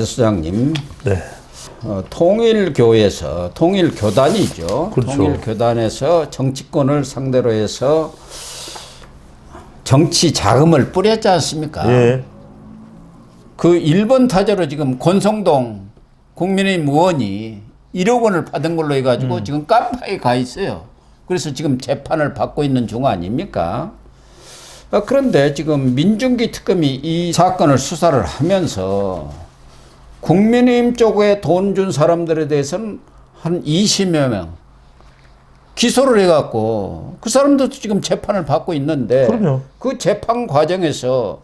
배 소장님, 네. 어, 통일교에서 통일교단이죠. 그렇죠. 통일교단에서 정치권을 상대로 해서 정치 자금을 뿌렸지 않습니까? 예. 그 1번 타자로 지금 권성동 국민의힘 의원이 1억 원을 받은 걸로 해가지고 음. 지금 깜빵에 가 있어요. 그래서 지금 재판을 받고 있는 중 아닙니까? 아, 그런데 지금 민중기 특검이 이 사건을 수사를 하면서 국민의힘 쪽에 돈 준 사람들에 대해서는 한 20여 명 기소를 해갖고 그 사람들도 지금 재판을 받고 있는데 그럼요. 그 재판 과정에서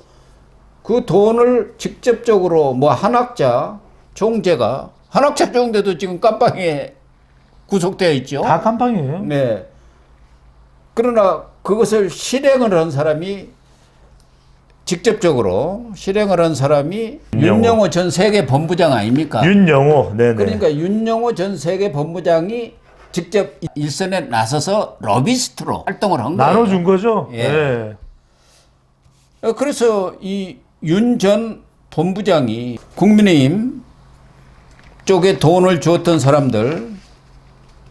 그 돈을 직접적으로 뭐 한학자 종재가 한학자 종재도 지금 깜빵에 구속되어 있죠. 다 깜빵이에요. 네. 그러나 그것을 실행을 한 사람이 직접적으로 실행을 한 사람이 윤영호. 윤영호 전 세계 본부장 아닙니까? 윤영호. 네네. 그러니까 윤영호 전 세계 본부장이 직접 일선에 나서서 러비스트로 활동을 한 거예요. 나눠준 거죠? 예. 네. 어, 그래서 이 윤 전 본부장이 국민의힘 쪽에 돈을 주었던 사람들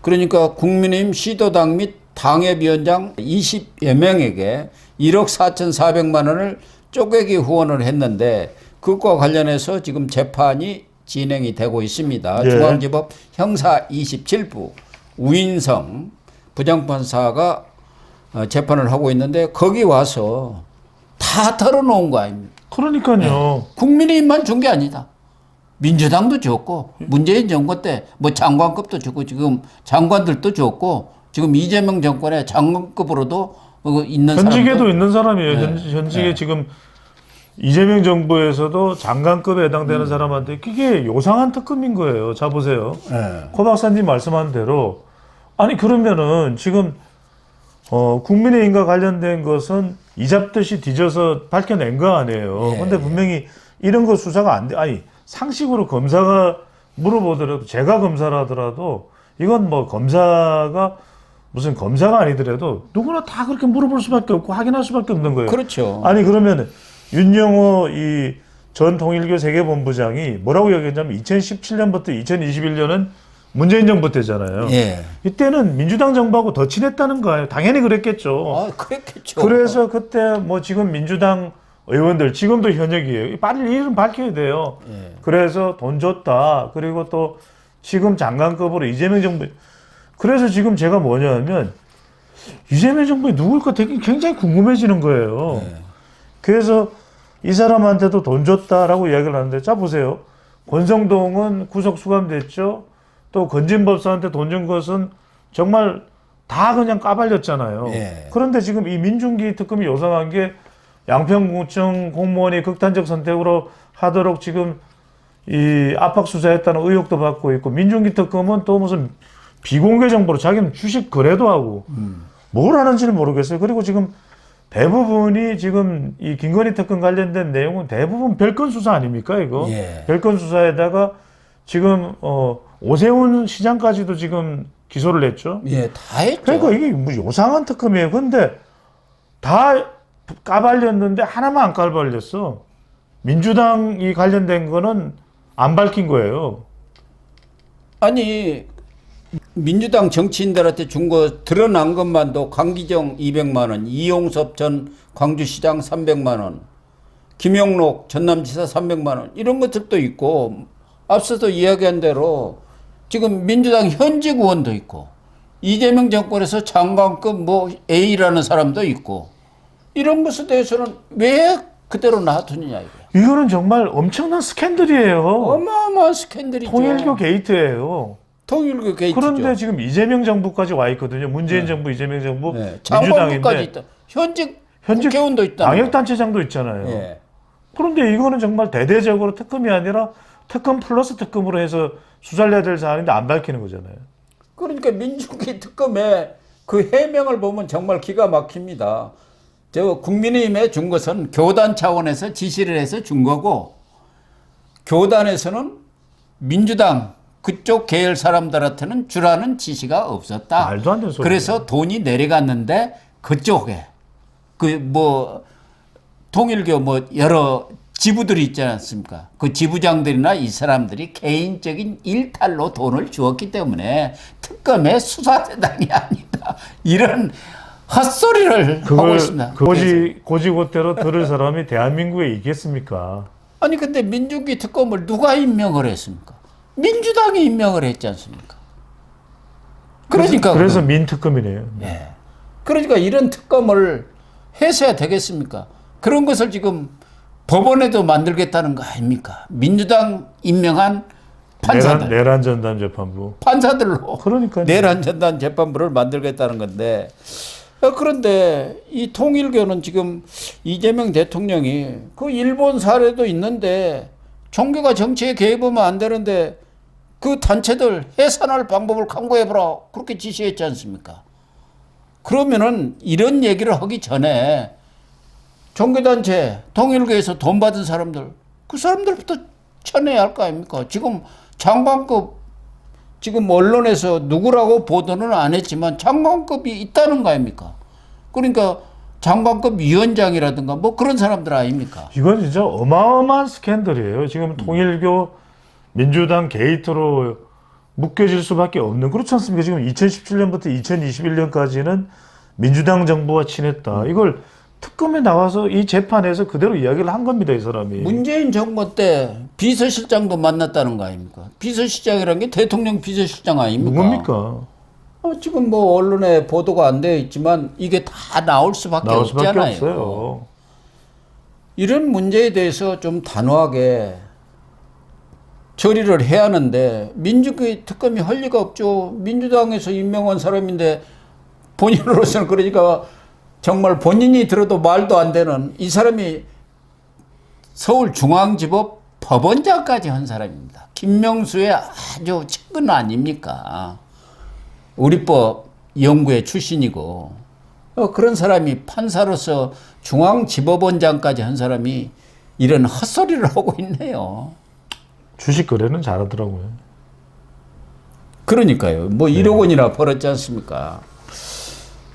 그러니까 국민의힘 시도당 및 당협위원장 20여 명에게 1억 4,400만 원을 쪼개기 후원을 했는데 그것과 관련해서 지금 재판이 진행이 되고 있습니다. 예. 중앙지법 형사 27부 우인성 부장판사가 어, 재판을 하고 있는데 거기 와서 다 털어놓은 거 아닙니까? 그러니까요. 국민의힘만 준 게 아니다. 민주당도 줬고 문재인 정권 때 뭐 장관급도 주고 지금 장관들도 줬고 지금 이재명 정권의 장관급으로도 어, 있는 현직에도 사람도 있는 사람이에요. 네. 현, 현직에 네. 지금 이재명 정부에서도 장관급에 해당되는 음. 사람한테 그게 요상한 특검인 거예요. 자 보세요. 예. 코 박사님 말씀한 대로 아니 그러면은 지금 어 국민의힘과 관련된 것은 이잡듯이 뒤져서 밝혀낸 거 아니에요. 예. 근데 분명히 이런 거 수사가 안 돼. 아니 상식으로 검사가 물어보더라도 제가 검사를 하더라도 이건 뭐 검사가 무슨 검사가 아니더라도 누구나 다 그렇게 물어볼 수밖에 없고 확인할 수밖에 없는 거예요. 그렇죠. 아니 그러면 윤영호 이 전 통일교 세계본부장이 뭐라고 얘기했냐면 2017년부터 2021년은 문재인 정부 때잖아요. 예. 이때는 민주당 정부하고 더 친했다는 거예요. 당연히 그랬겠죠. 아, 그랬겠죠. 그래서 그때 뭐 지금 민주당 의원들 지금도 현역이에요. 빨리 이름 밝혀야 돼요. 예. 그래서 돈 줬다. 그리고 또 지금 장관급으로 이재명 정부. 그래서 지금 제가 뭐냐면 이재명 정부에 누굴까 되게 굉장히 궁금해지는 거예요. 예. 그래서 이 사람한테도 돈 줬다라고 이야기를 하는데 자 보세요. 권성동은 구속 수감됐죠. 또 건진법사한테 돈 준 것은 정말 다 그냥 까발렸잖아요. 예. 그런데 지금 이 민중기 특검이 요상한 게 양평구청 공무원이 극단적 선택으로 하도록 지금 이 압박 수사했다는 의혹도 받고 있고 민중기 특검은 또 무슨 비공개 정보로 자기는 주식 거래도 하고 뭘 하는지를 모르겠어요. 그리고 지금 대부분이 지금 이 김건희 특검 관련된 내용은 대부분 별건 수사 아닙니까 이거? 예. 별건 수사에다가 지금 어 오세훈 시장까지도 지금 기소를 했죠. 예, 다 했죠. 그러니까 이게 뭐 요상한 특검이에요. 근데 다 까발렸는데 하나만 안 까발렸어. 민주당이 관련된 거는 안 밝힌 거예요. 아니 민주당 정치인들한테 준 거 드러난 것만도 강기정 200만 원, 이용섭 전 광주시장 300만 원, 김영록 전남지사 300만 원 이런 것들도 있고 앞서도 이야기한 대로 지금 민주당 현직 의원도 있고 이재명 정권에서 장관급 뭐 A라는 사람도 있고 이런 것에 대해서는 왜 그대로 놔두느냐 이거야. 이거는 정말 엄청난 스캔들이에요. 어마어마한 스캔들이죠. 통일교 게이트예요. 통일교 게이트죠. 그런데 지금 이재명 정부까지 와 있거든요. 문재인 정부, 이재명 정부, 네. 민주당인데 있다. 현직 현직 국회의원도 있다. 방역단체장도 있잖아요. 예. 그런데 이거는 정말 대대적으로 특검이 아니라 특검 플러스 특검으로 해서 수사를 해야 될 사안인데 안 밝히는 거잖아요. 그러니까 민주주의 특검의 그 해명을 보면 정말 기가 막힙니다. 저 국민의힘에 준 것은 교단 차원에서 지시를 해서 준 거고 교단에서는 민주당 그쪽 계열 사람들한테는 주라는 지시가 없었다. 말도 안 되는 소리예요. 그래서 돈이 내려갔는데 그쪽에 그 뭐 통일교 뭐 여러 지부들이 있지 않습니까? 그 지부장들이나 이 사람들이 개인적인 일탈로 돈을 주었기 때문에 특검의 수사대당이 아니다. 이런 헛소리를 하고 그걸 있습니다. 그 고지 고지고대로 들을 사람이 대한민국에 있겠습니까? 아니 근데 민중기 특검을 누가 임명을 했습니까? 민주당이 임명을 했지 않습니까? 그러니까 그래서 그거- 민특검이네요. 예. 그러니까 이런 특검을 해서야 되겠습니까? 그런 것을 지금 법원에도 만들겠다는 거 아닙니까? 민주당 임명한 판사들, 내란, 내란 전담 재판부. 판사들로 그러니까요. 내란 전단 재판부를 만들겠다는 건데 어, 그런데 이 통일교는 지금 이재명 대통령이 그 일본 사례도 있는데 종교가 정치에 개입하면 안 되는데 그 단체들 해산할 방법을 강구해보라 그렇게 지시했지 않습니까? 그러면은 이런 얘기를 하기 전에 종교단체 통일교에서 돈 받은 사람들 그 사람들부터 쳐내야 할 거 아닙니까? 지금 장관급 지금 언론에서 누구라고 보도는 안 했지만 장관급이 있다는 거 아닙니까? 그러니까 장관급 위원장이라든가 뭐 그런 사람들 아닙니까? 이건 진짜 어마어마한 스캔들이에요. 음. 지금 통일교 민주당 게이트로 묶여질 수밖에 없는 그렇지 않습니까? 지금 2017년부터 2021년까지는 민주당 정부와 친했다. 음. 이걸 특검에 나와서 이 재판에서 그대로 이야기를 한 겁니다, 이 사람이. 문재인 정부 때 비서실장도 만났다는 거 아닙니까? 비서실장이라는 게 대통령 비서실장 아닙니까? 누굽니까? 어, 지금 뭐 언론에 보도가 안 되어 있지만 이게 다 나올 수밖에 나올 수밖에 없잖아요. 없어요. 이런 문제에 대해서 좀 단호하게 처리를 해야 하는데 민주주의 특검이 할 리가 없죠. 민주당에서 임명한 사람인데 본인으로서는 그러니까 정말 본인이 들어도 말도 안 되는 이 사람이 서울중앙지법 법원장까지 한 사람입니다. 김명수의 아주 측근 아닙니까? 우리법 연구회 출신이고 어, 그런 사람이 판사로서 중앙지법원장까지 한 사람이 이런 헛소리를 하고 있네요. 주식 거래는 잘하더라고요. 그러니까요. 뭐 1억 원이나 벌었지 않습니까?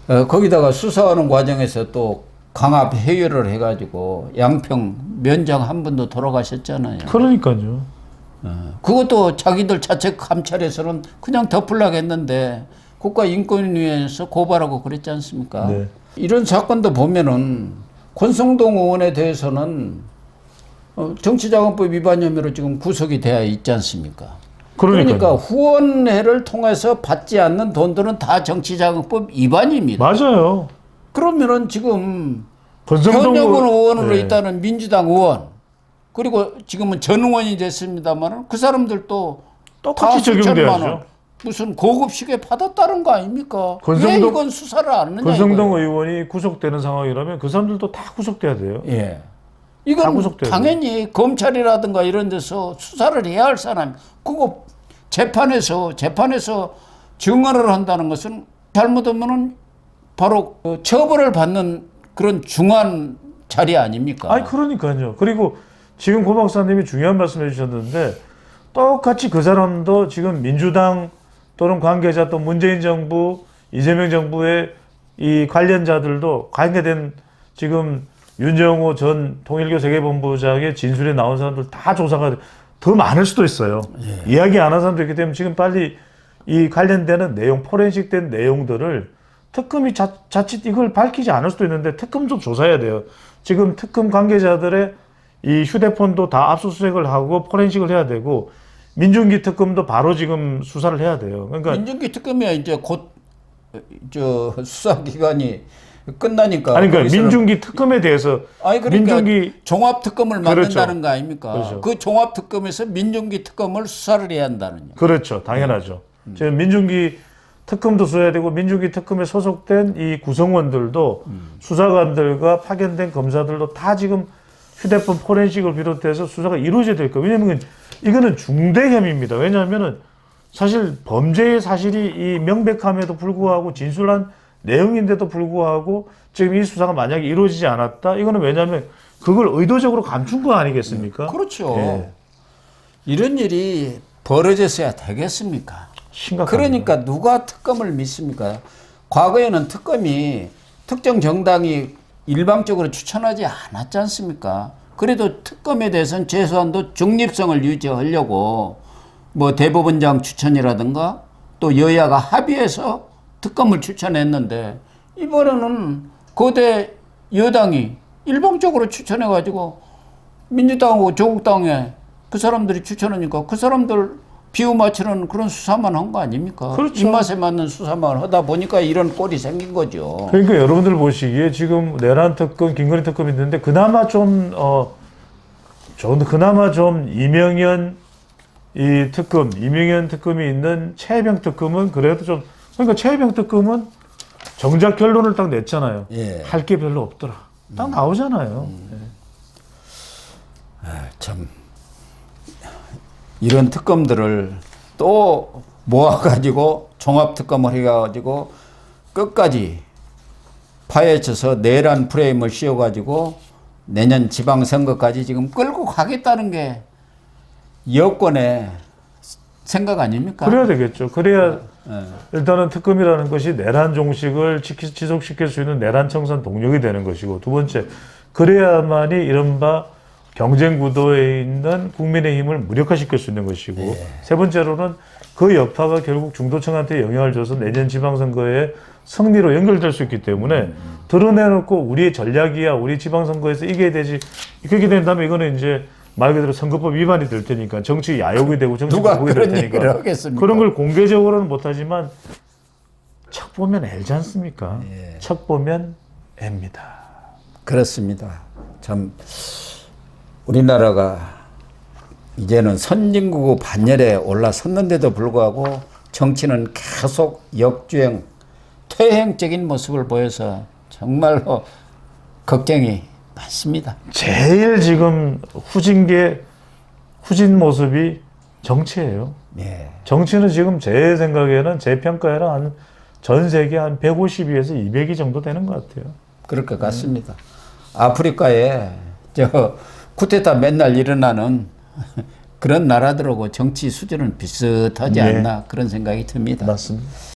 어, 거기다가 수사하는 과정에서 또 강압 해결을 해가지고 양평 면장 한 분도 돌아가셨잖아요. 그러니까요. 어, 그것도 자기들 자체 감찰에서는 그냥 덮으려고 했는데 국가인권위에서 고발하고 그랬지 않습니까? 네. 이런 사건도 보면은 권성동 의원에 대해서는 어, 정치자금법 위반 혐의로 지금 구속이 되어 있지 않습니까? 그러니까요. 그러니까 후원회를 통해서 받지 않는 돈들은 다 정치자금법 위반입니다. 맞아요. 그러면은 지금 권성동 현역은 의원- 의원으로 네. 있다는 민주당 의원 그리고 지금은 전 의원이 됐습니다만 그 사람들도 똑같이 적용돼야죠. 원 무슨 고급식에 받았다는 거 아닙니까? 왜 권성동- 이건 수사를 안 하느냐 권성동 이거예요. 의원이 구속되는 상황이라면 그 사람들도 다 구속돼야 돼요. 예. 다 이건 구속돼야 당연히 검찰이라든가 이런 데서 수사를 해야 할 사람 그거 재판에서 재판에서 증언을 한다는 것은 잘못하면은 바로 그 처벌을 받는 그런 중한 자리 아닙니까? 아니 그러니까요. 그리고 지금 고 박사님이 중요한 말씀해 주셨는데 똑같이 그 사람도 지금 민주당 또는 관계자 또 문재인 정부 이재명 정부의 이 관련자들도 관계된 지금 윤정호 전 통일교 세계본부장의 진술에 나온 사람들 다 조사가 더 많을 수도 있어요. 이야기 안 한 사람도 있기 때문에 지금 빨리 이 관련되는 내용, 포렌식된 내용들을 특검이 자, 자칫 이걸 밝히지 않을 수도 있는데 특검도 조사해야 돼요. 지금 특검 관계자들의 이 휴대폰도 다 압수수색을 하고 포렌식을 해야 되고 민중기 특검도 바로 지금 수사를 해야 돼요. 그러니까 민중기 특검이 이제 곧 저 수사 기간이 끝나니까 아니 그러니까 민중기 특검에 대해서 아니 그러니까 민중기 종합 특검을 그렇죠. 만든다는 거 아닙니까? 그렇죠. 그 종합 특검에서 민중기 특검을 수사를 해야 한다는 요 그렇죠. 당연하죠. 지금 민중기 특검도 써야 되고 민중기 특검에 소속된 이 구성원들도 수사관들과 파견된 검사들도 다 지금 휴대폰 포렌식을 비롯해서 수사가 이루어져야 될 거예요. 왜냐하면 이거는 중대 혐의입니다. 왜냐하면은 사실 범죄의 사실이 이 명백함에도 불구하고 진술한 내용인데도 불구하고 지금 이 수사가 만약에 이루어지지 않았다. 이거는 왜냐하면 그걸 의도적으로 감춘 거 아니겠습니까? 그렇죠. 예. 이런 일이 벌어졌어야 되겠습니까? 심각합니다. 그러니까 누가 특검을 믿습니까? 과거에는 특검이 특정 정당이 일방적으로 추천하지 않았지 않습니까? 그래도 특검에 대해서는 최소한도 중립성을 유지하려고 뭐 대법원장 추천이라든가 또 여야가 합의해서 특검을 추천했는데 이번에는 거대 여당이 일방적으로 추천해가지고 민주당하고 조국당에 그 사람들이 추천하니까 그 사람들 비유 맞추는 그런 수사만 한 거 아닙니까? 그렇죠. 입맛에 맞는 수사만 하다 보니까 이런 꼴이 생긴 거죠. 그러니까 여러분들 보시기에 지금 내란 특검, 김건희 특검이 있는데 그나마 좀 어, 좀 그나마 좀 이명현 이 특검, 이명현 특검이 있는 최혜병 특검은 그래도 좀 그러니까 최혜병 특검은 정작 결론을 딱 냈잖아요. 예. 할 게 별로 없더라. 딱 나오잖아요. 참 이런 특검들을 또 모아가지고 종합 특검을 해가지고 끝까지 파헤쳐서 내란 프레임을 씌워가지고 내년 지방선거까지 지금 끌고 가겠다는 게 여권의 생각 아닙니까? 그래야 되겠죠. 그래야 예. 일단은 특검이라는 것이 내란 종식을 지속시킬 수 있는 내란 청산 동력이 되는 것이고 두 번째 그래야만이 이른바 경쟁 구도에 있는 국민의 힘을 무력화시킬 수 있는 것이고 세 번째로는 그 여파가 결국 중도층한테 영향을 줘서 내년 지방선거의 승리로 연결될 수 있기 때문에 드러내놓고 우리의 전략이야 우리 지방선거에서 이겨야 되지 그렇게 된다면 이거는 이제 말 그대로 선거법 위반이 될 테니까 정치 야욕이 되고 정치 누가 보복이 될 그런 얘기를 테니까 하겠습니까? 그런 걸 공개적으로는 못하지만 척 보면 알지 않습니까? 예. 척 보면 앱니다. 그렇습니다. 참 우리나라가 이제는 선진국 반열에 올라섰는데도 불구하고 정치는 계속 역주행, 퇴행적인 모습을 보여서 정말로 걱정이 많습니다. 제일 지금 후진 게 후진 모습이 정치예요. 예. 정치는 지금 제 생각에는 제 평가에는 한 전 세계 한 150위에서 200위 정도 되는 것 같아요. 그럴 것 같습니다. 아프리카에 저 쿠데타 맨날 일어나는 그런 나라들하고 정치 수준은 비슷하지 네. 않나 그런 생각이 듭니다. 맞습니다.